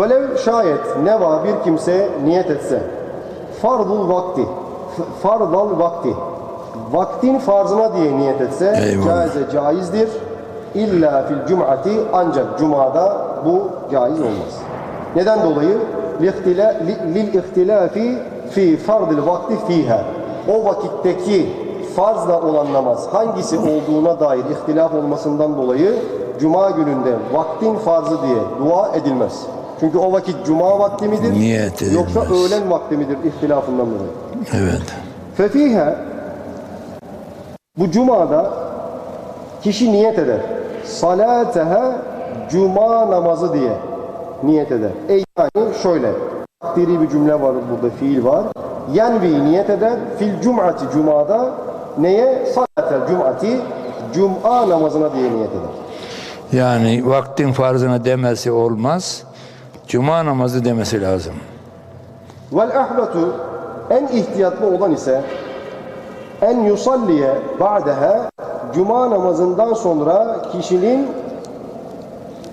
Velev şayet neva bir kimse niyet etse fardul vakti f- fardal vakti vaktin farzına diye niyet etse Eyvallah. caize caizdir. İlla fil cum'ati ancak cumada bu caiz olmaz. Neden dolayı? Lil ihtilafi fi fardil vakti fiha. O vakitteki farzla olan namaz hangisi olduğuna dair ihtilaf olmasından dolayı cuma gününde vaktin farzı diye dua edilmez. Çünkü o vakit cuma vakti midir? Niyet Yoksa edilmez. öğlen vakti midir ihtilafından dolayı? Evet. Fefihe bu cumada kişi niyet eder. Salateha cuma namazı diye niyet eder. E yani şöyle takdiri bir cümle var burada fiil var. Yenvi niyet eder fil cum'ati cumada neye? Salatel cum'ati cuma namazına diye niyet eder. Yani vaktin farzına demesi olmaz. Cuma namazı demesi lazım. Vel ahbetu en ihtiyatlı olan ise en yusalliye ba'deha cuma namazından sonra kişinin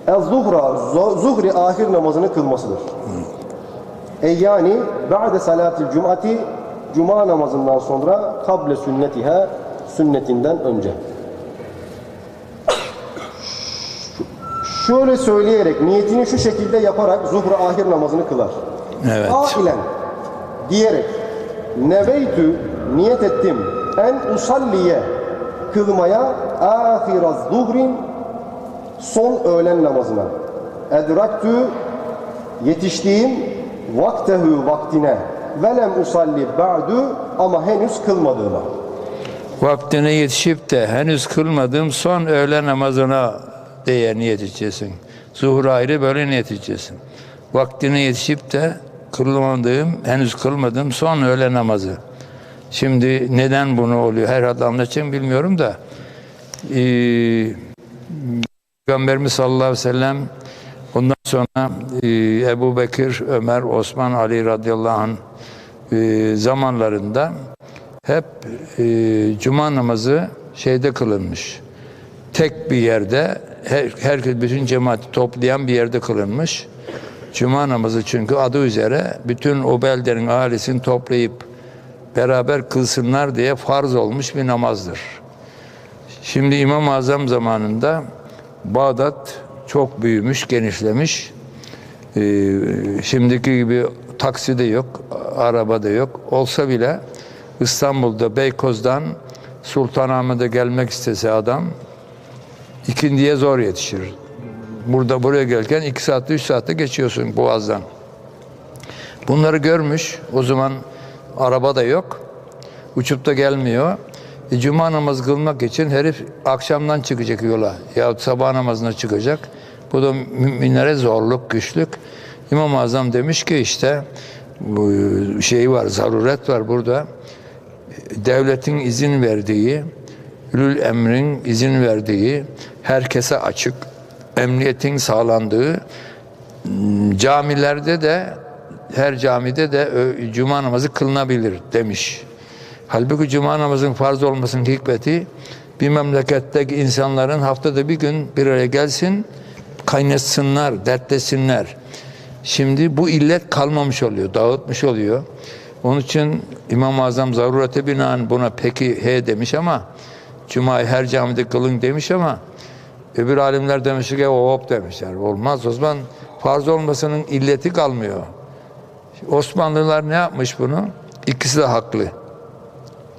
el-zuhra zo- zuhri ahir namazını kılmasıdır. E yani ba'de salatil cum'ati cuma namazından sonra kable sünnetiha sünnetinden önce. Şöyle söyleyerek niyetini şu şekilde yaparak zuhra ahir namazını kılar. Evet. Ailen diyerek neveytü niyet ettim en usalliye kılmaya ahiraz zuhrin son öğlen namazına edraktü yetiştiğim vaktehu vaktine velem usalli ba'du ama henüz kılmadığıma Vaktine yetişip de henüz kılmadığım son öğle namazına diye niyet edeceksin. Zuhur ayrı böyle niyet edeceksin. Vaktine yetişip de kılmadığım, henüz kılmadığım son öğle namazı. Şimdi neden bunu oluyor? Herhalde anlatacağım bilmiyorum da. Ee, Peygamberimiz sallallahu aleyhi ve sellem ondan sonra e, Ebu Bekir, Ömer, Osman, Ali radıyallahu anh e, zamanlarında hep e, cuma namazı şeyde kılınmış. Tek bir yerde her, herkes bütün cemaati toplayan bir yerde kılınmış. Cuma namazı çünkü adı üzere bütün o beldenin ailesini toplayıp beraber kılsınlar diye farz olmuş bir namazdır. Şimdi İmam-ı Azam zamanında Bağdat çok büyümüş, genişlemiş. Ee, şimdiki gibi taksi de yok, araba da yok. Olsa bile İstanbul'da Beykoz'dan Sultanahmet'e gelmek istese adam ikindiye zor yetişir. Burada buraya gelirken iki saatte üç saatte geçiyorsun Boğaz'dan. Bunları görmüş. O zaman araba da yok. Uçup da gelmiyor. E, Cuma namazı kılmak için herif akşamdan çıkacak yola. Ya sabah namazına çıkacak. Bu da müminlere zorluk, güçlük. İmam-ı Azam demiş ki işte bu şey var, zaruret var burada. Devletin izin verdiği, ülül emrin izin verdiği, herkese açık, emniyetin sağlandığı camilerde de her camide de cuma namazı kılınabilir demiş. Halbuki cuma namazının farz olmasının hikmeti bir memleketteki insanların haftada bir gün bir araya gelsin, kaynatsınlar, dertlesinler. Şimdi bu illet kalmamış oluyor, dağıtmış oluyor. Onun için İmam-ı Azam zarurete binaen buna peki he demiş ama Cuma'yı her camide kılın demiş ama öbür alimler demiş ki hop demişler. Olmaz o zaman farz olmasının illeti kalmıyor. Osmanlılar ne yapmış bunu? İkisi de haklı.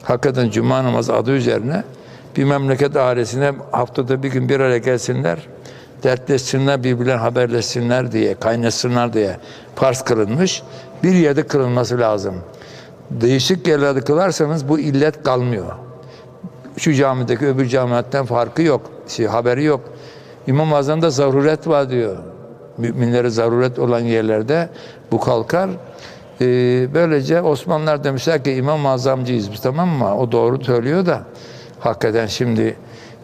Hakikaten cuma namazı adı üzerine bir memleket ailesine haftada bir gün bir araya gelsinler, dertleşsinler, birbirlerine haberleşsinler diye, kaynaşsınlar diye farz kılınmış. Bir yerde kılınması lazım. Değişik yerlerde kılarsanız bu illet kalmıyor. Şu camideki öbür camiatten farkı yok, şey, haberi yok. İmam-ı Azam'da zaruret var diyor. Müminlere zaruret olan yerlerde bu kalkar. Ee, böylece Osmanlılar demişler ki İmam-ı Azamcıyız biz tamam mı? O doğru söylüyor da hakikaten şimdi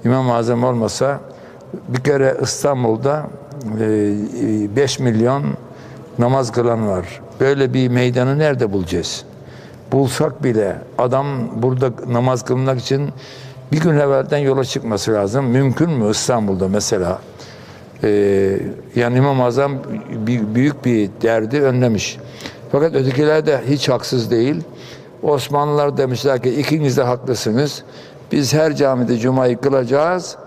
İmam-ı Azam olmasa bir kere İstanbul'da 5 milyon namaz kılan var. Böyle bir meydanı nerede bulacağız? Bulsak bile adam burada namaz kılmak için bir gün evvelden yola çıkması lazım. Mümkün mü İstanbul'da mesela? Ee, yani İmam-ı Azam büyük bir derdi önlemiş. Fakat ötekiler de hiç haksız değil. Osmanlılar demişler ki ikiniz de haklısınız. Biz her camide Cuma'yı kılacağız.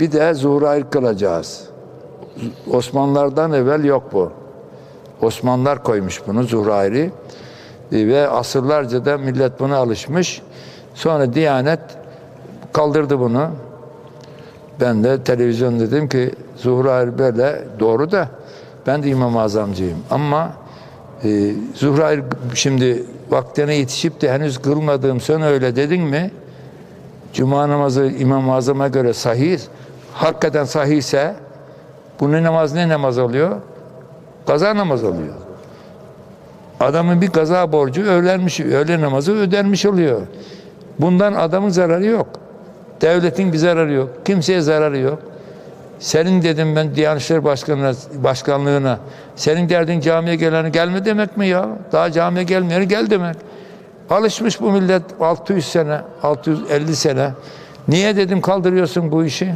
Bir de zuhrayı kılacağız. Osmanlılardan evvel yok bu. Osmanlılar koymuş bunu Zuhrayri ve asırlarca da millet buna alışmış. Sonra Diyanet kaldırdı bunu. Ben de televizyon dedim ki Zuhrayri böyle doğru da ben de İmam-ı Azamcıyım. Ama e, Zuhrayri şimdi vaktine yetişip de henüz kılmadığım sen öyle dedin mi? Cuma namazı İmam-ı Azam'a göre sahih. Hakikaten sahihse bu ne namaz ne namaz oluyor? Kaza namaz oluyor. Adamın bir kaza borcu öğlenmiş, öğle namazı ödenmiş oluyor. Bundan adamın zararı yok. Devletin bir zararı yok. Kimseye zararı yok. Senin dedim ben Diyanet İşleri başkanlığına, senin derdin camiye geleni gelme demek mi ya? Daha camiye gelmeyeni gel demek. Alışmış bu millet 600 sene, 650 sene. Niye dedim kaldırıyorsun bu işi?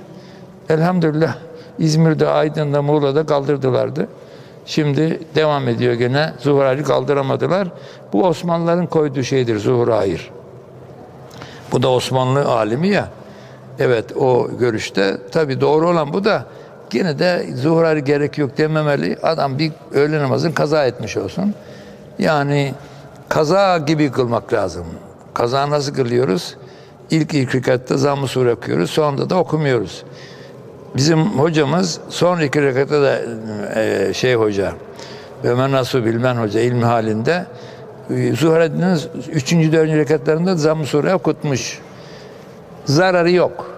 Elhamdülillah İzmir'de, Aydın'da, Muğla'da kaldırdılardı. Şimdi devam ediyor gene. Zuhra'yı kaldıramadılar. Bu Osmanlıların koyduğu şeydir Zuhra'yır. Bu da Osmanlı alimi ya. Evet o görüşte tabi doğru olan bu da yine de zuhrarı gerek yok dememeli. Adam bir öğle namazını kaza etmiş olsun. Yani kaza gibi kılmak lazım. Kaza nasıl kılıyoruz? İlk ilk rekatta zamm-ı sure okuyoruz. Sonunda da okumuyoruz. Bizim hocamız son iki rekatta da e, şey hoca Ömer Nasuh Bilmen Hoca ilmi halinde e, Zuhreddin'in üçüncü, dördüncü rekatlarında zamm-ı sure okutmuş. Zararı yok.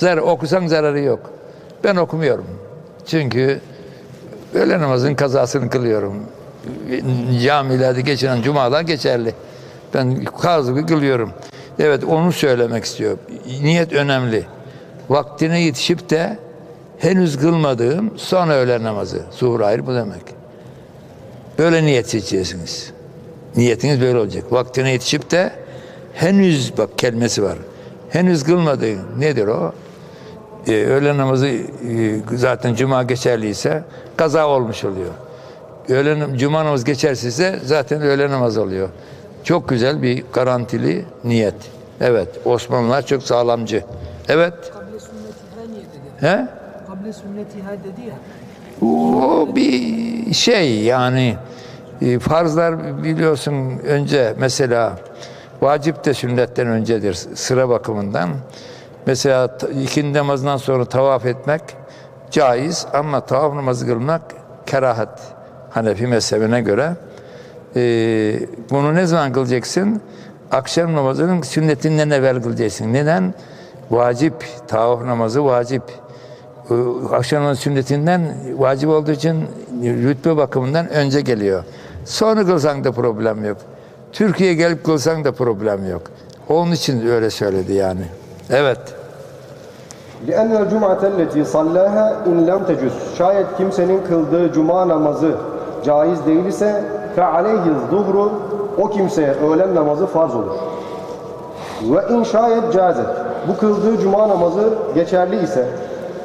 Zar okusan zararı yok. Ben okumuyorum. Çünkü öğle namazın kazasını kılıyorum. Camilerde geçiren cumalar geçerli. Ben kazı kılıyorum. Evet onu söylemek istiyor. Niyet önemli. Vaktine yetişip de henüz kılmadığım son öğle namazı. Zuhur ayrı bu demek. Böyle niyet seçeceksiniz. Niyetiniz böyle olacak. Vaktine yetişip de henüz bak kelimesi var. Henüz kılmadığın nedir o? Ee, öğle namazı e, zaten cuma geçerliyse kaza olmuş oluyor. Öğle, cuma namazı geçersizse zaten öğle namaz oluyor. Çok güzel bir garantili niyet. Evet Osmanlılar çok sağlamcı. Evet. Kable sünnetiha niye dedi? He? Kable sünnetiha dedi ya. O bir şey yani e, farzlar biliyorsun önce mesela vacip de sünnetten öncedir sıra bakımından. Mesela ikindi namazından sonra tavaf etmek caiz ama tavaf namazı kılmak kerahat. Hanefi mezhebine göre. E, bunu ne zaman kılacaksın? Akşam namazının sünnetinden evvel kılacaksın. Neden? Vacip. Tavaf namazı vacip. Ee, akşam namazı sünnetinden vacip olduğu için rütbe bakımından önce geliyor. Sonra kılsan da problem yok. Türkiye'ye gelip kılsan da problem yok. Onun için öyle söyledi yani. Evet. لِأَنَّ الْجُمْعَةَ الَّتِي صَلَّاهَا اِنْ لَمْ تَجُزْ Şayet kimsenin kıldığı cuma namazı caiz değil ise فَعَلَيْهِ الظُّهْرُ O kimseye öğlen namazı farz olur. Ve in şayet cazet. Bu kıldığı cuma namazı geçerli ise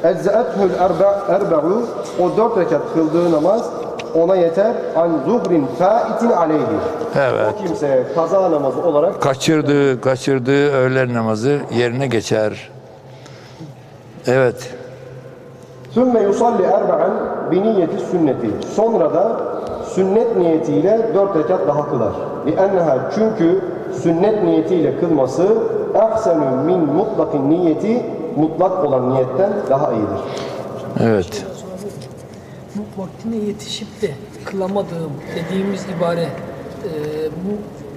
eczaethul erba erbe'u o dört rekat kıldığı namaz ona yeter an zuhrin faitin aleyhi. Evet. O kimseye kaza namazı olarak Kaçırdığı, kaçırdığı öğlen namazı yerine geçer. Evet. sümme yusalli erba'an bi niyeti sünneti. Sonra da sünnet niyetiyle dört rekat daha kılar. Li'enneha çünkü sünnet niyetiyle kılması ahsenu min mutlakin niyeti mutlak olan niyetten daha iyidir. Evet. Bu vaktine yetişip de kılamadığım dediğimiz ibare e, bu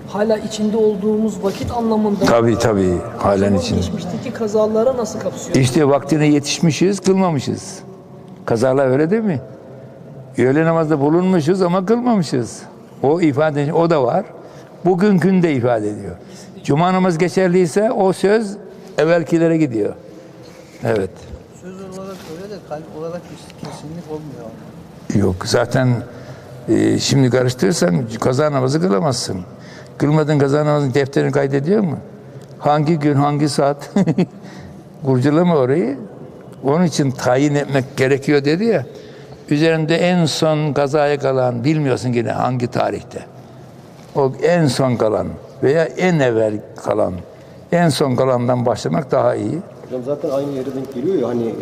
hala içinde olduğumuz vakit anlamında Tabii tabii. Halen Zaman için. geçmişteki kazalara nasıl kapsıyor? İşte vaktine yetişmişiz, kılmamışız. Kazalar öyle değil mi? Öğle namazda bulunmuşuz ama kılmamışız. O ifade, o da var. Bugünkünü de ifade ediyor. Cuma namaz geçerliyse o söz evvelkilere gidiyor. Evet. Söz olarak öyle de kalp olarak kesinlik olmuyor. Yok zaten e, şimdi karıştırırsan kaza namazı kılamazsın. Kılmadığın kaza namazın defterini kaydediyor mu? Hangi gün, hangi saat? Kurcalama orayı. Onun için tayin etmek gerekiyor dedi ya. Üzerinde en son kazaya kalan bilmiyorsun yine hangi tarihte. O en son kalan veya en evvel kalan. En son kalandan başlamak daha iyi. Hocam zaten aynı yere denk geliyor ya hani e,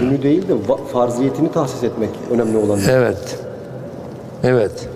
günü değil de farziyetini tahsis etmek önemli olan. Evet. Evet.